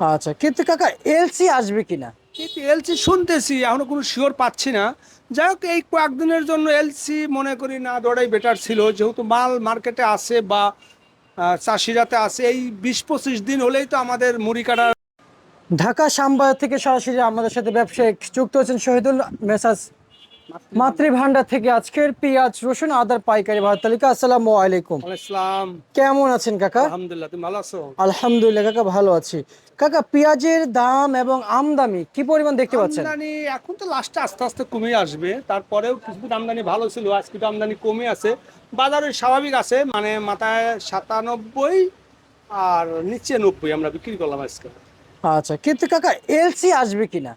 আচ্ছা কিন্তু কাকা এলসি আসবে কিনা? কিন্তু এলসি শুনতেছি এখনও কোনো শিওর পাচ্ছি না। যাই হোক এই কয়েকদিনের জন্য এলসি মনে করি না দৌড়াই বেটার ছিল। যেহেতু মাল মার্কেটে আসে বা চাষিরাতে আসে এই বিশ পঁচিশ দিন হলেই তো আমাদের মুড়ি কাটার ঢাকা শ্যামবাজার থেকে সরাসরি আমাদের সাথে ব্যবসায়িক যুক্ত হচ্ছেন শহীদুল মেসাজ মাতৃভান্ডার থেকে আজকের পেঁয়াজ রসুন আদার পাইকারি ভাত তালিকা। আসসালামু আলাইকুম। আসসালাম। কেমন আছেন কাকা? আলহামদুলিল্লাহ তুমি ভালো আছো? আলহামদুলিল্লাহ কাকা ভালো আছি। কাকা পেঁয়াজের দাম এবং আমদানি কি পরিমাণ দেখতে পাচ্ছেন? আমদানি এখন তো লাস্টে আস্তে আস্তে কমে আসবে। তারপরেও কিছু আমদানি ভালো ছিল আজকে তো আমদানি কমে আছে। বাজারে স্বাভাবিক আছে মানে মাথায় সাতানব্বই আর নিচে নব্বই আমরা বিক্রি করলাম আজকে। আচ্ছা কিন্তু কাকা এলসি আসবে কিনা?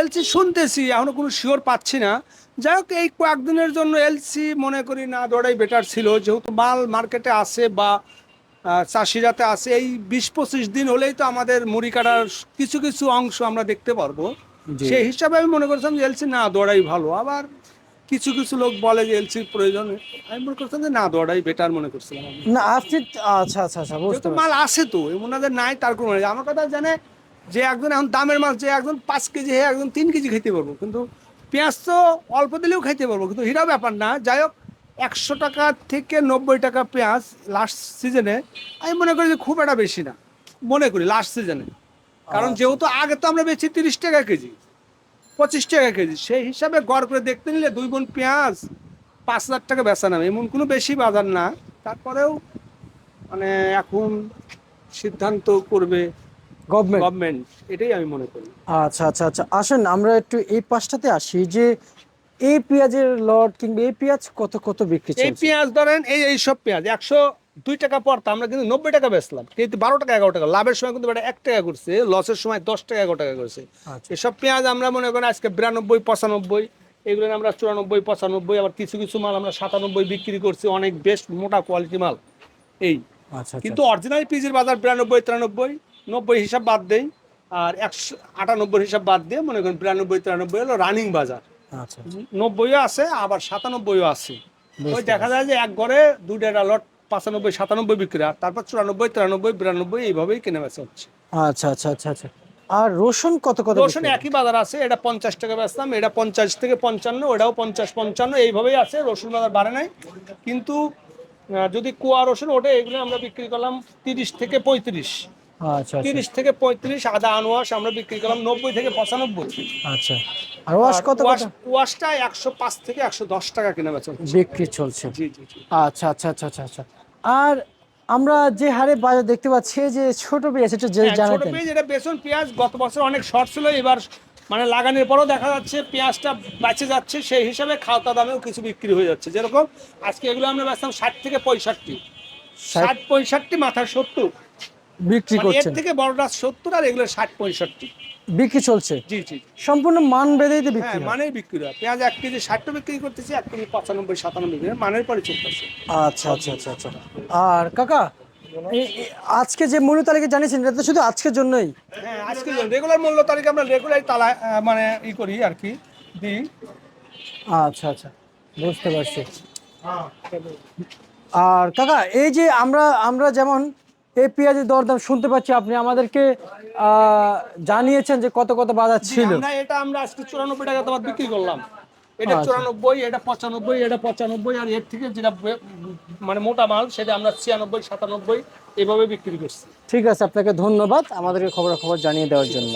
এলসি শুনতেছি এখনও কোনো শিওর পাচ্ছি না। যাই হোক এই কয়েকদিনের জন্য এলসি মনে করি না দৌড়াই বেটার ছিল। যেহেতু মাল মার্কেটে আসে বা চাষিরাতে আসে এই বিশ পঁচিশ দিন হলেই তো আমাদের মুড়ি কাটার কিছু কিছু অংশ আমরা দেখতে পারব। সেই হিসাবে আমি মনে করছিলাম যে এলসি না দৌড়াই ভালো। আবার কিছু কিছু লোক বলে যে এলসির প্রয়োজন। আমি মনে করছিলাম যে না দৌড়াই বেটার মনে করছিলাম। না আচ্ছা আচ্ছা আচ্ছা। মাল আসে তো এমন নাই তার কোনো মানে আমার কথা জানে যে একজন এখন দামের মাছ যে একজন পাঁচ কেজি হয়ে একজন তিন কেজি খেতে পারব। কিন্তু পেঁয়াজ তো অল্প দিলেও খাইতে পারব। কিন্তু হিরা ব্যাপার না। যাই হোক একশো টাকা থেকে নব্বই টাকা পেঁয়াজ লাস্ট সিজনে আমি মনে করি যে খুব একটা বেশি না। মনে করি লাস্ট সিজনে কারণ যেহেতু আগে তো আমরা বেশি তিরিশ টাকা কেজি পঁচিশ টাকা কেজি। সেই হিসাবে গড় করে দেখতে নিলে দুই বোন পেঁয়াজ পাঁচ হাজার টাকা বেচা নামে। এমন কোনো বেশি বাজার না। তারপরেও মানে এখন সিদ্ধান্ত করবে গভর্নমেন্ট গভর্নমেন্ট এটাই আমি মনে করি। আচ্ছা আচ্ছা আচ্ছা। আসেন আমরা একটু এই পাশটাতে আসি যে এই পেঁয়াজের লট কিংবা এই পেঁয়াজ কত কত বিক্রি এই পেঁয়াজ ধরেন এই এই সব পেঁয়াজ একশো দুই টাকা পড়তো আমরা কিন্তু নব্বই টাকা বেচলাম। কিন্তু বারো টাকা এগারো টাকা লাভের সময় কিন্তু এক টাকা করছে লসের সময় দশ টাকা এগারো টাকা করছে। আচ্ছা। এসব পেঁয়াজ আমরা মনে করেন আজকে বিরানব্বই পঁচানব্বই এগুলো আমরা চুরানব্বই পঁচানব্বই আবার কিছু কিছু মাল আমরা সাতানব্বই বিক্রি করছি অনেক বেশ মোটা কোয়ালিটি মাল এই। আচ্ছা কিন্তু অরিজিনাল পিসের বাজার বিরানব্বই তিরানব্বই নব্বই হিসাব বাদ দেই আর একশো আটানব্বই হিসাব বাদ দিয়ে মনে করেন বিরানব্বই তিরানব্বই হলো রানিং বাজার। আচ্ছা নব্বইও আছে আবার সাতানব্বইও আছে। ওই দেখা যায় যে এক ঘরে দুইটা লট পাঁচানব্বই সাতানব্বই বিক্রি আর তারপর চুরানব্বই তিরানব্বই বিরানব্বই এইভাবেই কেনা বেচা হচ্ছে। আচ্ছা আচ্ছা আচ্ছা আচ্ছা। আর রসুন কত কত রসুন একই বাজার আছে এটা পঞ্চাশ টাকা বেচলাম এটা পঞ্চাশ থেকে পঞ্চান্ন ওটাও পঞ্চাশ পঞ্চান্ন এইভাবেই আছে রসুন বাজার বাড়ে নাই। কিন্তু যদি কুয়া রসুন ওটা এগুলো আমরা বিক্রি করলাম তিরিশ থেকে পঁয়ত্রিশ। আচ্ছা আচ্ছা তিরিশ থেকে পঁয়ত্রিশ আদা আনোয়াশ আমরা বিক্রি করলাম নব্বই থেকে পঁচানব্বই। আচ্ছা। আর ওয়াশ কত ওয়াশটা একশো পাঁচ থেকে একশো দশ টাকা কেনা বেচা বিক্রি চলছে। জি জি জি। আচ্ছা আচ্ছা আচ্ছা আচ্ছা আচ্ছা। আর আমরা যে হারে বাজার দেখতে পাচ্ছি যে ছোট পেঁয়াজ এটা যে হ্যাঁ, ছোট পেঁয়াজ এটা বেসন পেঁয়াজ গত বছর অনেক শর্ট ছিল এবার মানে লাগানোর পরও দেখা যাচ্ছে পেঁয়াজটা বেঁচে যাচ্ছে সেই হিসাবে খাওয়া দামেও কিছু বিক্রি হয়ে যাচ্ছে। যেরকম আজকে এগুলো আমরা বেচতাম ষাট থেকে পঁয়ষট্টি। ষাট ষাট পঁয়ষট্টি মাথার সত্তর। বিক্রি মানে করছেন। থেকে বড়টা সত্তর আর এগুলো ষাট পঁয়ষট্টি। বিক্রি চলছে? জি জি সম্পূর্ণ মান বেঁধেই তো বিক্রি মানেই বিক্রি হয়। পেঁয়াজ এক কেজি ষাটটা বিক্রি করতেছি এক কেজি পঁচানব্বই সাতানব্বই মানের পরে চলতেছে। আচ্ছা আচ্ছা আচ্ছা আচ্ছা। আর কাকা আজকে যে মূল্য তালিকা জানিয়েছেন এটা তো শুধু আজকের জন্যই? হ্যাঁ আজকে রেগুলার মূল্য তালিকা আমরা রেগুলার তালা মানে ই করি আর কি দিই। আচ্ছা আচ্ছা। বুঝতে পারছি। আর কাকা এই যে আমরা আমরা যেমন এই পেঁয়াজের দরদাম শুনতে পাচ্ছি আপনি। আমাদেরকে জানিয়েছেন যে কত কত বাজার ছিল। এটা আমরা আজকে চুরানব্বই টাকা তোমার বিক্রি করলাম। এটা আচ্ছা। চুরানব্বই এটা পঁচানব্বই এটা পঁচানব্বই আর এর থেকে যেটা মানে মোটা মাল সেটা আমরা ছিয়ানব্বই সাতানব্বই এভাবে বিক্রি করছি। ঠিক আছে আপনাকে ধন্যবাদ আমাদেরকে খবর খবর জানিয়ে দেওয়ার জন্য।